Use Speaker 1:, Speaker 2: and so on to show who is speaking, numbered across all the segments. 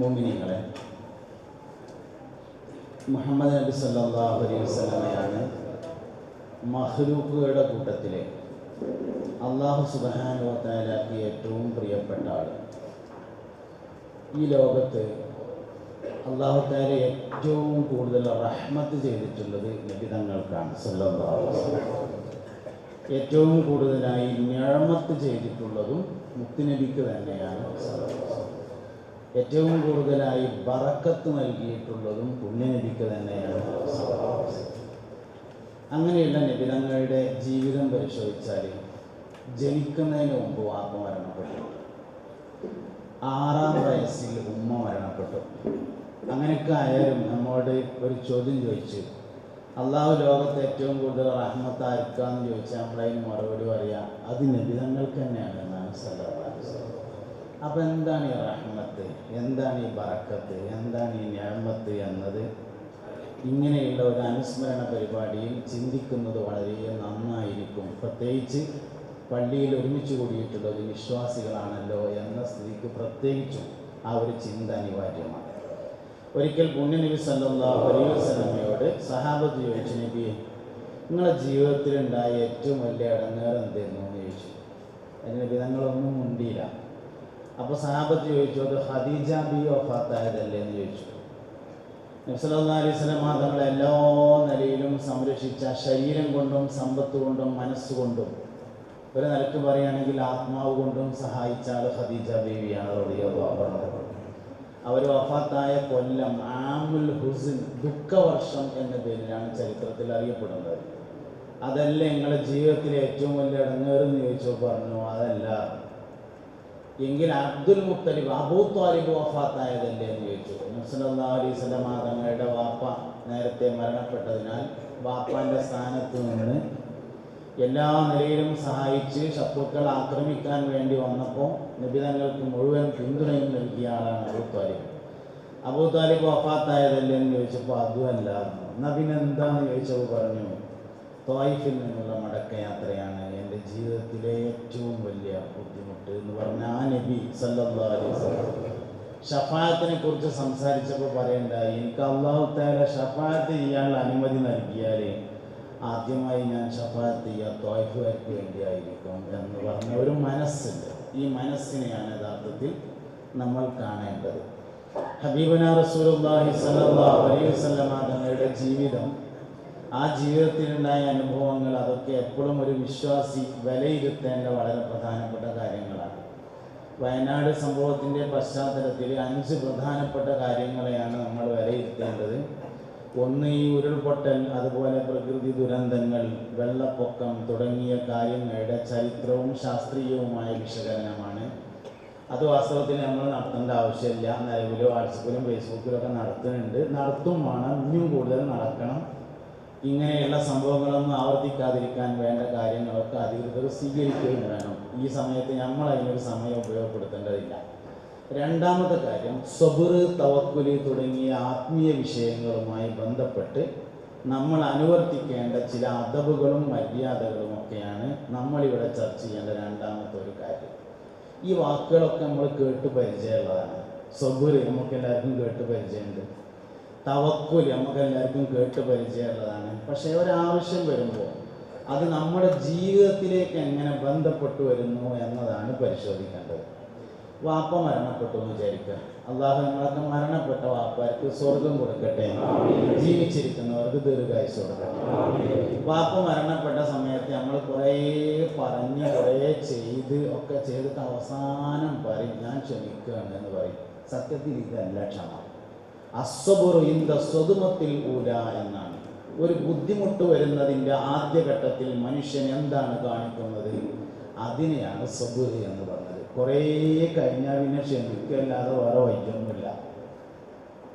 Speaker 1: മോമിനിങ്ങളെ മുഹമ്മദ് നബി സല്ലല്ലാഹു അലൈഹി വസല്ലമയാണ് മഹ്ലൂക്കുകളുടെ കൂട്ടത്തിലെ അള്ളാഹു തആലക്ക് ഏറ്റവും പ്രിയപ്പെട്ട ആൾ ഈ ലോകത്ത് അള്ളാഹു താല ഏറ്റവും കൂടുതൽ റഹ്മത്ത് ചെയ്തിട്ടുള്ളത് ലഭിതങ്ങൾക്കാണ് സല്ലാഹു ഏറ്റവും കൂടുതലായി ഞഴമത്ത് ചെയ്തിട്ടുള്ളതും മുത്തുനബിക്ക് തന്നെയാണ്. ഏറ്റവും കൂടുതലായി ബറക്കത്ത് നൽകിയിട്ടുള്ളതും പുണ്യനബിക്ക് തന്നെയാണ്. അങ്ങനെയുള്ള നബിതങ്ങളുടെ ജീവിതം പരിശോധിച്ചാൽ ജനിക്കുന്നതിന് മുമ്പ് വാപ്പ മരണപ്പെട്ടു. ആറാം വയസ്സിൽ ഉമ്മ മരണപ്പെട്ടു. അങ്ങനെയൊക്കെ ആയാലും നമ്മോട് ഒരു ചോദ്യം ചോദിച്ചു അള്ളാഹു ലോകത്ത് ഏറ്റവും കൂടുതൽ റഹ്മത്തായിരിക്കാന്ന് ചോദിച്ചാൽ നമ്മളതിന് മറുപടി പറയാം. അത് നിബിതങ്ങൾക്ക് തന്നെയാണ് എന്നാണ് സല്ലാ. അപ്പം എന്താണ് ഈ റഹ്മത്ത്? എന്താണ് ഈ ബറക്കത്ത്? എന്താണ് ഈ ഞാമത്ത് എന്നത്? ഇങ്ങനെയുള്ള ഒരു അനുസ്മരണ പരിപാടിയിൽ ചിന്തിക്കുന്നത് വളരെ നന്നായിരിക്കും. പ്രത്യേകിച്ച് പള്ളിയിൽ ഒരുമിച്ച് കൂടിയിട്ടുള്ളത് വിശ്വാസികളാണല്ലോ എന്ന സ്ഥിതിക്ക് പ്രത്യേകിച്ചും ആ ഒരു ചിന്ത അനിവാര്യമാണ്. ഒരിക്കൽ പുണ്യനബി സല്ലല്ലാഹു അലൈഹി വസല്ലമയോട് സഹാബത്ത് ചോദിച്ചു നബിയെ നിങ്ങളുടെ ജീവിതത്തിലുണ്ടായ ഏറ്റവും വലിയ ഇടങ്ങേറ് എന്തായിരുന്നു എന്ന് ചോദിച്ചു. അതിന് നബി മുണ്ടിയില്ല. അപ്പോൾ സഹാബത്ത് ചോദിച്ചു അത് ഖദീജ ബി വഫാത്തായതല്ലേ എന്ന് ചോദിച്ചു. നബ്സല്ലാ അലൈഹി സ്വലമ തങ്ങളെ എല്ലാ നിലയിലും സംരക്ഷിച്ച ശരീരം കൊണ്ടും സമ്പത്ത് കൊണ്ടും മനസ്സുകൊണ്ടും ഒരു നിലയ്ക്ക് പറയുകയാണെങ്കിൽ ആത്മാവ് കൊണ്ടും സഹായിച്ച ആൾ ഖദീജ ബീവിയാണ് അവർ വഫാത്തായ കൊല്ലം ആമുൽ ഹുസിൻ ദുഃഖവർഷം എന്ന പേരിലാണ് ചരിത്രത്തിൽ അറിയപ്പെടുന്നത്. അതല്ല നിങ്ങളുടെ ജീവിതത്തിലെ ഏറ്റവും വലിയ ഇടങ്ങേറെന്ന് ചോദിച്ചോ പറഞ്ഞു അതല്ല. എങ്കിൽ അബ്ദുൽ മുത്തലിബ് അബൂ താലിബ് വഫാത്തായതല്ലേ എന്ന് ചോദിച്ചു. അലൈഹി സ്വലമ തങ്ങളുടെ വാപ്പ നേരത്തെ മരണപ്പെട്ടതിനാൽ വാപ്പാന്റെ സ്ഥാനത്ത് നിന്ന് എല്ലാ നിലയിലും സഹായിച്ച് ശത്രുക്കൾ ആക്രമിക്കാൻ വേണ്ടി വന്നപ്പോൾ നിബിതങ്ങൾക്ക് മുഴുവൻ പിന്തുണയും നൽകിയ ആളാണ് അബൂ താലിബ്. അബൂ താലിബ് വഫാത്തായതല്ലേ എന്ന് ചോദിച്ചപ്പോൾ അതുമല്ല. നബിനെന്താന്ന് ചോദിച്ചപ്പോൾ പറഞ്ഞു തോയിഫിൽ നിന്നുള്ള മടക്കയാത്രയാണ് എന്റെ ജീവിതത്തിലെ ഏറ്റവും വലിയ ബുദ്ധിമുട്ട് എന്ന് പറഞ്ഞ ആ നബി സല്ലല്ലാഹു അലൈഹി വസല്ലം ഷഫായത്തിനെ കുറിച്ച് സംസാരിച്ചപ്പോൾ പറയണ്ടായി എനിക്ക് അള്ളാഹു താല ഷഫായത്ത് ചെയ്യാനുള്ള അനുമതി നൽകിയാൽ ആദ്യമായി ഞാൻ ഷഫായത്ത് ചെയ്യുക തോയ്ഫുകാർക്ക് വേണ്ടിയായിരിക്കും എന്ന് പറഞ്ഞ ഒരു മനസ്സുണ്ട്. ഈ മനസ്സിനെയാണ് യഥാർത്ഥത്തിൽ നമ്മൾ കാണേണ്ടത്. ഹബീബന റസൂലുള്ളാഹി സ്വല്ലല്ലാഹു അലൈഹി വസല്ലമ തങ്ങളുടെ ജീവിതം ആ ജീവിതത്തിലുണ്ടായ അനുഭവങ്ങൾ അതൊക്കെ എപ്പോഴും ഒരു വിശ്വാസി വിലയിരുത്തേണ്ട വളരെ പ്രധാനപ്പെട്ട കാര്യങ്ങളാണ്. വയനാട് സംഭവത്തിന്റെ പശ്ചാത്തലത്തിൽ അഞ്ച് പ്രധാനപ്പെട്ട കാര്യങ്ങളെയാണ് നമ്മൾ വിലയിരുത്തേണ്ടത്. ഒന്ന് ഈ ഉരുൾപൊട്ടൽ അതുപോലെ പ്രകൃതി ദുരന്തങ്ങൾ വെള്ളപ്പൊക്കം തുടങ്ങിയ കാര്യങ്ങളുടെ ചരിത്രവും ശാസ്ത്രീയവുമായ വിശകലനമാണ്. അത് വാസ്തവത്തിൽ നമ്മൾ നടത്തേണ്ട ആവശ്യമില്ല. നിലവിലോ വാട്സപ്പിലും ഫേസ്ബുക്കിലും ഒക്കെ നടത്തുന്നുണ്ട്. നടത്തും വേണം. ഇനിയും കൂടുതൽ നടക്കണം. ഇങ്ങനെയുള്ള സംഭവങ്ങളൊന്നും ആവർത്തിക്കാതിരിക്കാൻ വേണ്ട കാര്യങ്ങളൊക്കെ അധികൃതർ സ്വീകരിക്കുകയും വേണം. ഈ സമയത്ത് നമ്മൾ അതിനൊരു സമയം ഉപയോഗപ്പെടുത്തേണ്ടതില്ല. രണ്ടാമത്തെ കാര്യം സബുർ തവക്കുലി തുടങ്ങിയ ആത്മീയ വിഷയങ്ങളുമായി ബന്ധപ്പെട്ട് നമ്മൾ അനുവർത്തിക്കേണ്ട ചില അതവുകളും മര്യാദകളും ഒക്കെയാണ് നമ്മളിവിടെ ചർച്ച ചെയ്യേണ്ട രണ്ടാമത്തെ ഒരു കാര്യം. ഈ വാക്കുകളൊക്കെ നമ്മൾ കേട്ട് പരിചയമുള്ളതാണ്. സബുർ നമുക്ക് എല്ലാവർക്കും കേട്ട് പരിചയമുണ്ട്. തവക്കുൽ നമുക്ക് എല്ലാവർക്കും കേട്ട് പരിചയമുള്ളതാണ്. പക്ഷേ ഒരാവശ്യം വരുമ്പോൾ അത് നമ്മുടെ ജീവിതത്തിലേക്ക് എങ്ങനെ ബന്ധപ്പെട്ടു വരുന്നു എന്നതാണ് പരിശോധിക്കേണ്ടത്. വാപ്പ മരണപ്പെട്ടു എന്ന് വിചാരിക്കുക. അള്ളാഹു നമ്മളൊക്കെ മരണപ്പെട്ട വാപ്പാർക്ക് സ്വർഗം കൊടുക്കട്ടെ. ജീവിച്ചിരിക്കുന്നവർക്ക് ദീർഘായുസ് കൊടുക്കട്ടെ. വാപ്പ മരണപ്പെട്ട സമയത്ത് നമ്മൾ കുറേ പറഞ്ഞ് കുറേ ചെയ്ത് ഒക്കെ ചെയ്തിട്ട് അവസാനം പറയും ഞാൻ ക്ഷമിക്കുകയാണ് എന്ന് പറയും. സത്യത്തിൽ ഇതല്ല ക്ഷമ. അസ്വബുറു ഇന്ത സ്വതുമത്തിൽ ഊര എന്നാണ്. ഒരു ബുദ്ധിമുട്ട് വരുന്നതിന്റെ ആദ്യഘട്ടത്തിൽ മനുഷ്യൻ എന്താണ് കാണിക്കുന്നത്? അതിനെയാണ് സബുർ എന്ന് പറഞ്ഞത്. കുറേ കഴിഞ്ഞാൽ പിന്നെ ക്ഷമിക്കല്ലാതെ വേറെ വൈദ്യൊന്നുമില്ല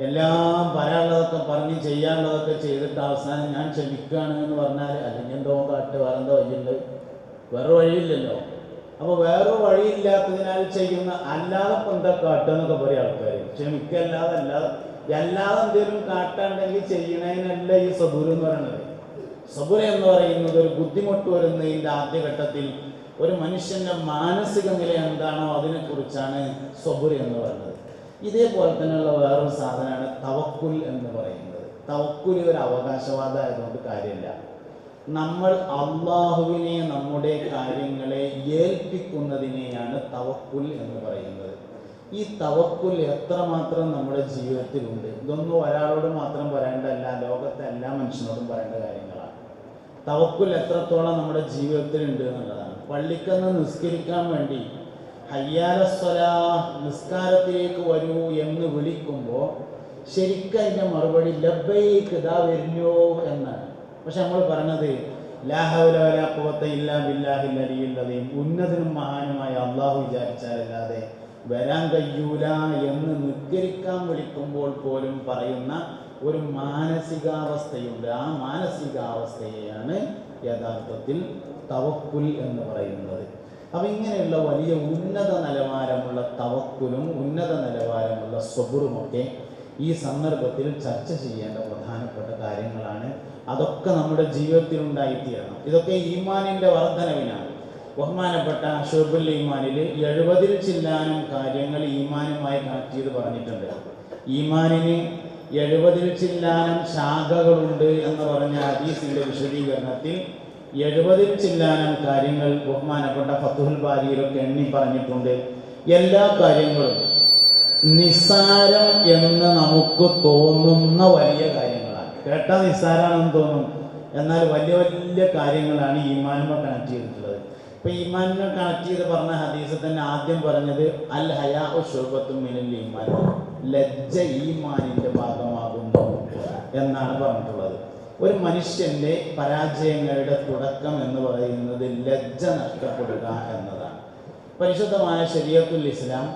Speaker 1: എല്ലാം പറയാനുള്ളതൊക്കെ പറഞ്ഞ് ചെയ്യാനുള്ളതൊക്കെ ചെയ്തിട്ട് അവസാനം ഞാൻ ക്ഷമിക്കുകയാണ് എന്ന് പറഞ്ഞാൽ അല്ലെങ്കിൽ എന്തോ കാട്ട് വേറെ എന്തോ വഴിയുണ്ട്? വേറെ വഴിയില്ലല്ലോ. അപ്പോൾ വേറെ വഴിയില്ലാത്തതിനാൽ ചെയ്യുന്ന അല്ലാതെ ഇപ്പം പറയും ആൾക്കാർ ക്ഷമിക്കല്ലാതെ അല്ലാതെ അല്ലാതെ എന്തെങ്കിലും കാട്ടാണ്ടെങ്കിൽ ചെയ്യണതിനല്ല ഈ സബൂർ എന്ന് പറയുന്നത്. സബുര എന്ന് പറയുന്നത് ഒരു ബുദ്ധിമുട്ട് വരുന്നതിന്റെ ആദ്യഘട്ടത്തിൽ ഒരു മനുഷ്യന്റെ മാനസിക നില എന്താണോ അതിനെക്കുറിച്ചാണ് സബുര എന്ന് പറയുന്നത്. ഇതേപോലെ തന്നെയുള്ള വേറൊരു സാധനമാണ് തവക്കുൽ എന്ന് പറയുന്നത്. തവക്കുൽ ഒരു അവകാശവാദം ആയതുകൊണ്ട് കാര്യമില്ല. നമ്മൾ അള്ളാഹുവിനെ നമ്മുടെ കാര്യങ്ങളെ ഏൽപ്പിക്കുന്നതിനെയാണ് തവക്കുൽ എന്ന് പറയുന്നത്. ഈ തവക്കുൽ എത്രമാത്രം നമ്മുടെ ജീവിതത്തിലുണ്ട്? ഇതൊന്നും ഒരാളോട് മാത്രം പറയേണ്ടതല്ല ലോകത്തെ എല്ലാ മനുഷ്യനോടും പറയേണ്ട കാര്യങ്ങളാണ്. തവക്കുൽ എത്രത്തോളം നമ്മുടെ ജീവിതത്തിലുണ്ട് എന്നുള്ളതാണ്. പള്ളിക്കന്ന് നിസ്കരിക്കാൻ വേണ്ടി ഹയ്യാലസ്വല നിസ്കാരത്തിലേക്ക് വരൂ എന്ന് വിളിക്കുമ്പോൾ ശരിക്കും അതിന്റെ മറുപടി ലബൈക്ക് ഇതാ വരുന്നോ എന്നാണ്. പക്ഷെ നമ്മൾ പറഞ്ഞത് ലാഹുലവലാക്കുവത്തെ ഇല്ലാ ബില്ലാഹില്ലറിയുള്ളതെയും ഉന്നതനും മഹാനുമായ അള്ളാഹു വിചാരിച്ചാലല്ലാതെ വരാൻ കഴിയൂല എന്ന് നിഗ്രഹിക്കാൻ വിളിക്കുമ്പോൾ പോലും പറയുന്ന ഒരു മാനസികാവസ്ഥയുണ്ട്. ആ മാനസികാവസ്ഥയെയാണ് യഥാർത്ഥത്തിൽ തവക്കുൽ എന്ന് പറയുന്നത്. അപ്പം ഇങ്ങനെയുള്ള വലിയ ഉന്നത നിലവാരമുള്ള തവക്കുലും ഉന്നത നിലവാരമുള്ള സ്വബുറുമൊക്കെ ഈ സന്ദർഭത്തിൽ ചർച്ച ചെയ്യേണ്ട പ്രധാനപ്പെട്ട കാര്യങ്ങളാണ്. അതൊക്കെ നമ്മുടെ ജീവിതത്തിൽ ഉണ്ടായിത്തീരണം. ഇതൊക്കെ ഈമാനിന്റെ വർധനവിനാണ് ബഹുമാനപ്പെട്ട അഷോബുൽ ഈമാനിൽ എഴുപതിൽ ചില്ലാനും കാര്യങ്ങൾ ഈമാനുമായി കണക്ട് ചെയ്ത് പറഞ്ഞിട്ടുണ്ട്. ഈമാനിന് എഴുപതിൽ ചില്ലാനും ശാഖകളുണ്ട് എന്ന് പറഞ്ഞ ഹദീസിന്റെ വിശദീകരണത്തിൽ എഴുപതിൽ ചില്ലാനും കാര്യങ്ങൾ ബഹുമാനപ്പെട്ട ഫത്തുൽ ബാരിയിലൊക്കെ എണ്ണി പറഞ്ഞിട്ടുണ്ട്. എല്ലാ കാര്യങ്ങളും നിസ്സാരം എന്ന് നമുക്ക് തോന്നുന്ന വലിയ കാര്യങ്ങളാണ്. കേട്ട നിസ്സാരാണെന്ന് തോന്നും. എന്നാൽ വലിയ വലിയ കാര്യങ്ങളാണ് ഈമാനുമായി കണക്ട് ചെയ്തിട്ടുള്ളത് ഇപ്പൊ ഈമാനിനെ കണക്ട് ചെയ്ത് പറഞ്ഞ ഹദീസ് തന്നെ ആദ്യം പറഞ്ഞത് അൽ ഹയാ ഷുബത്തും മിനൽ ഈമാൻ. ലജ്ജ ഈമാനിന്റെ ഭാഗമാകുന്നു എന്നാണ് പറഞ്ഞിട്ടുള്ളത്. ഒരു മനുഷ്യന്റെ പരാജയങ്ങളുടെ തുടക്കം എന്ന് പറയുന്നത് ലജ്ജ നഷ്ടപ്പെടുക എന്നതാണ്. പരിശുദ്ധമായ ശരീരത്തുൽ ഇസ്ലാം